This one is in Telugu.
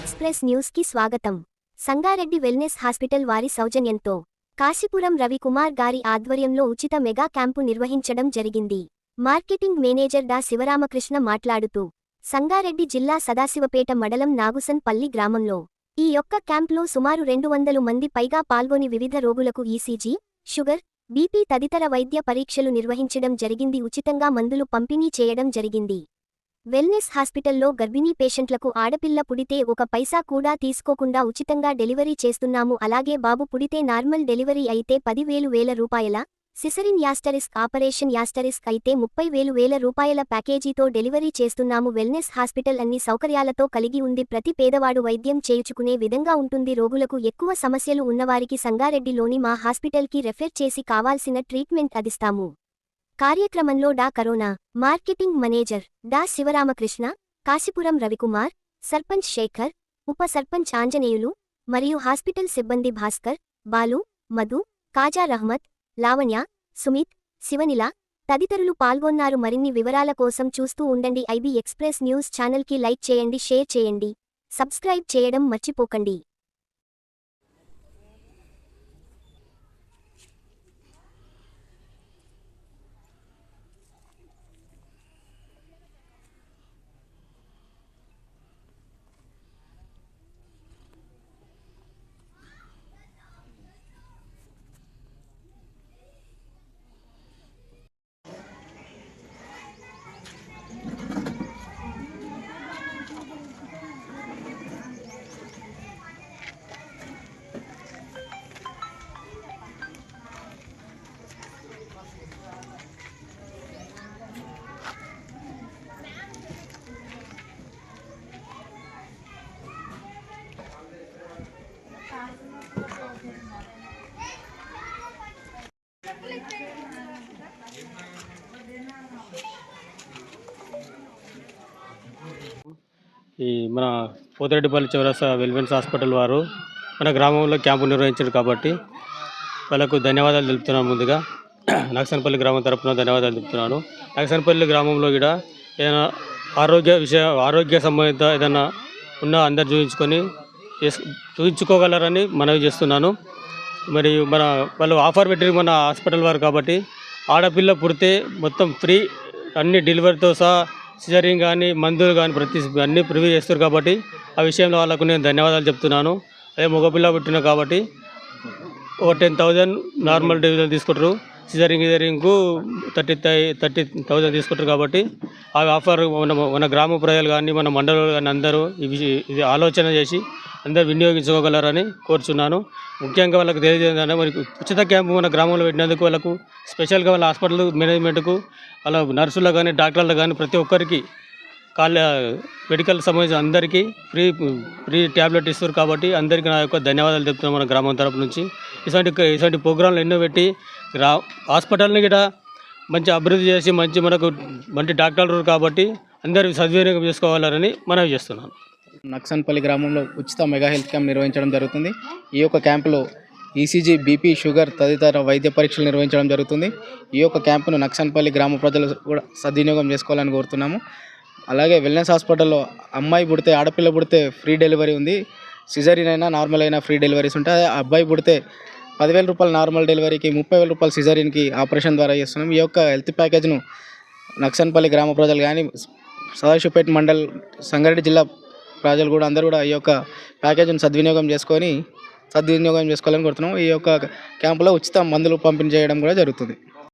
న్యూస్కి స్వాగతం. సంగారెడ్డి వెల్నెస్ హాస్పిటల్ వారి సౌజన్యంతో కాశీపురం రవికుమార్ గారి ఆధ్వర్యంలో ఉచిత మెగా క్యాంపు నిర్వహించడం జరిగింది. మార్కెటింగ్ మేనేజర్ డా శివరామకృష్ణ మాట్లాడుతూ సంగారెడ్డి జిల్లా సదాశివపేట మండలం నాగుసన్ పల్లి గ్రామంలో ఈ యొక్క క్యాంప్లో సుమారు రెండు వందలు మంది పైగా పాల్గొని వివిధ రోగులకు ఈసీజీ షుగర్ బీపీ తదితర వైద్య పరీక్షలు నిర్వహించడం జరిగింది. ఉచితంగా మందులు పంపిణీ చేయడం జరిగింది. వెల్నెస్ హాస్పిటల్లో గర్భిణీ పేషెంట్లకు ఆడపిల్ల పుడితే ఒక పైసా కూడా తీసుకోకుండా ఉచితంగా డెలివరీ చేస్తున్నాము. అలాగే బాబు పుడితే నార్మల్ డెలివరీ అయితే పదివేలు వేల రూపాయల సిసరిన్ యాస్టరిస్క్ ఆపరేషన్ యాస్టరిస్క్ అయితే ముప్పై వేలు వేల రూపాయల ప్యాకేజీతో డెలివరీ చేస్తున్నాము. వెల్నెస్ హాస్పిటల్ అన్ని సౌకర్యాలతో కలిగి ఉంది. ప్రతి పేదవాడు వైద్యం చేయుచుకునే విధంగా ఉంటుంది. రోగులకు ఎక్కువ సమస్యలు ఉన్నవారికి సంగారెడ్డిలోని మా హాస్పిటల్కి రెఫర్ చేసి కావాల్సిన ట్రీట్మెంట్ అందిస్తాము. కార్యక్రమంలో డా కరోనా మార్కెటింగ్ మేనేజర్ డా శివరామకృష్ణ కాశీపురం రవికుమార్ సర్పంచ్ శేఖర్ ఉప సర్పంచ్ ఆంజనేయులు మరియు హాస్పిటల్ సిబ్బంది భాస్కర్ బాలు మధు కాజా రహ్మత్ లావణ్య సుమిత్ శివనిల తదితరులు పాల్గొన్నారు. మరిన్ని వివరాల కోసం చూస్తూ ఉండండి. ఐబీ ఎక్స్ప్రెస్ న్యూస్ ఛానల్కి లైక్ చేయండి షేర్ చేయండి. సబ్స్క్రైబ్ చేయడం మర్చిపోకండి. ఈ మన పోతిరెడ్డిపల్లి చౌరస్తా వెల్వెన్స్ హాస్పిటల్ వారు మన గ్రామంలో క్యాంపు నిర్వహించారు కాబట్టి వాళ్ళకు ధన్యవాదాలు తెలుపుతున్నాను ముందుగా. నక్సన్పల్లి గ్రామం తరపున ధన్యవాదాలు తెలుపుతున్నాను. నక్సన్పల్లి గ్రామంలో కూడా ఏదైనా ఆరోగ్య విషయ ఆరోగ్య సంబంధిత ఏదైనా ఉన్నా అందరు చూపించుకొని చూపించుకోగలరని మనవి చేస్తున్నాను. మరియు మన వాళ్ళు ఆఫర్ పెట్టారు మన హాస్పిటల్ వారు కాబట్టి ఆడపిల్ల పుడితే మొత్తం ఫ్రీ అన్ని డెలివరీతో సహా సిజరింగ్ కానీ మందులు కానీ ప్రతి అన్ని ప్రివ్యూ చేస్తారు కాబట్టి ఆ విషయంలో వాళ్ళకు నేను ధన్యవాదాలు చెప్తున్నాను. అదే మగపిల్ల పుట్టిన కాబట్టి ఒక టెన్ థౌజండ్ నార్మల్ డెలివరీ తీసుకుంటారు. సిజరింగ్ గిజరింగ్కు థర్టీ థర్టీ థౌజండ్ తీసుకుంటారు కాబట్టి ఆ ఆఫర్ మన మన గ్రామ ప్రజలు కానీ మన మండలంలో కానీ అందరూ ఇది ఆలోచన చేసి అందరూ వినియోగించుకోగలరని కోరుచున్నాను. ముఖ్యంగా వాళ్ళకి తెలియజేయాలంటే మరి ఉచిత క్యాంపు మన గ్రామంలో పెట్టినందుకు వాళ్ళకు స్పెషల్గా వాళ్ళ హాస్పిటల్ మేనేజ్మెంట్కు వాళ్ళ నర్సులు కానీ డాక్టర్లు కానీ ప్రతి ఒక్కరికి కాళ్ళ మెడికల్ సంబంధించిన అందరికీ ఫ్రీ ఫ్రీ ట్యాబ్లెట్ ఇస్తారు కాబట్టి అందరికీ నా యొక్క ధన్యవాదాలు చెప్తున్నాను మన గ్రామం తరపు నుంచి. ఇటువంటి ఇటువంటి ప్రోగ్రాంలు ఎన్నో పెట్టి గ్రా హాస్పిటల్ని కూడా మంచి అభివృద్ధి చేసి మంచి మనకు మంచి డాక్టర్లు కాబట్టి అందరూ సద్వినియోగం చేసుకోవాలని మనవి చేస్తున్నాను. నక్సన్పల్లి గ్రామంలో ఉచిత మెగా హెల్త్ క్యాంప్ నిర్వహించడం జరుగుతుంది. ఈ యొక్క క్యాంపులో ఈసీజీ బీపీ షుగర్ తదితర వైద్య పరీక్షలు నిర్వహించడం జరుగుతుంది. ఈ యొక్క క్యాంపును నక్సన్పల్లి గ్రామ ప్రజలు కూడా సద్వినియోగం చేసుకోవాలని కోరుతున్నాము. అలాగే వెల్నెస్ హాస్పిటల్లో అమ్మాయి పుడితే ఆడపిల్ల పుడితే ఫ్రీ డెలివరీ ఉంది. సిజరీన్ అయినా నార్మల్ అయినా ఫ్రీ డెలివరీస్ ఉంటాయి. అబ్బాయి పుడితే పదివేల రూపాయల నార్మల్ డెలివరీకి ముప్పై వేల రూపాయల సిజరీన్కి ఆపరేషన్ ద్వారా చేస్తున్నాం ఈ యొక్క హెల్త్ ప్యాకేజ్ను నక్సన్పల్లి గ్రామ ప్రజలు కానీ సదాశివపేట మండల్ సంగారెడ్డి జిల్లా ప్రజలు కూడా అందరూ కూడా ఈ యొక్క ప్యాకేజీని సద్వినియోగం చేసుకొని సద్వినియోగం చేసుకోవాలని కోరుతున్నాం ఈ యొక్క క్యాంపులో ఉచిత మందులు పంపిణీ చేయడం కూడా జరుగుతుంది.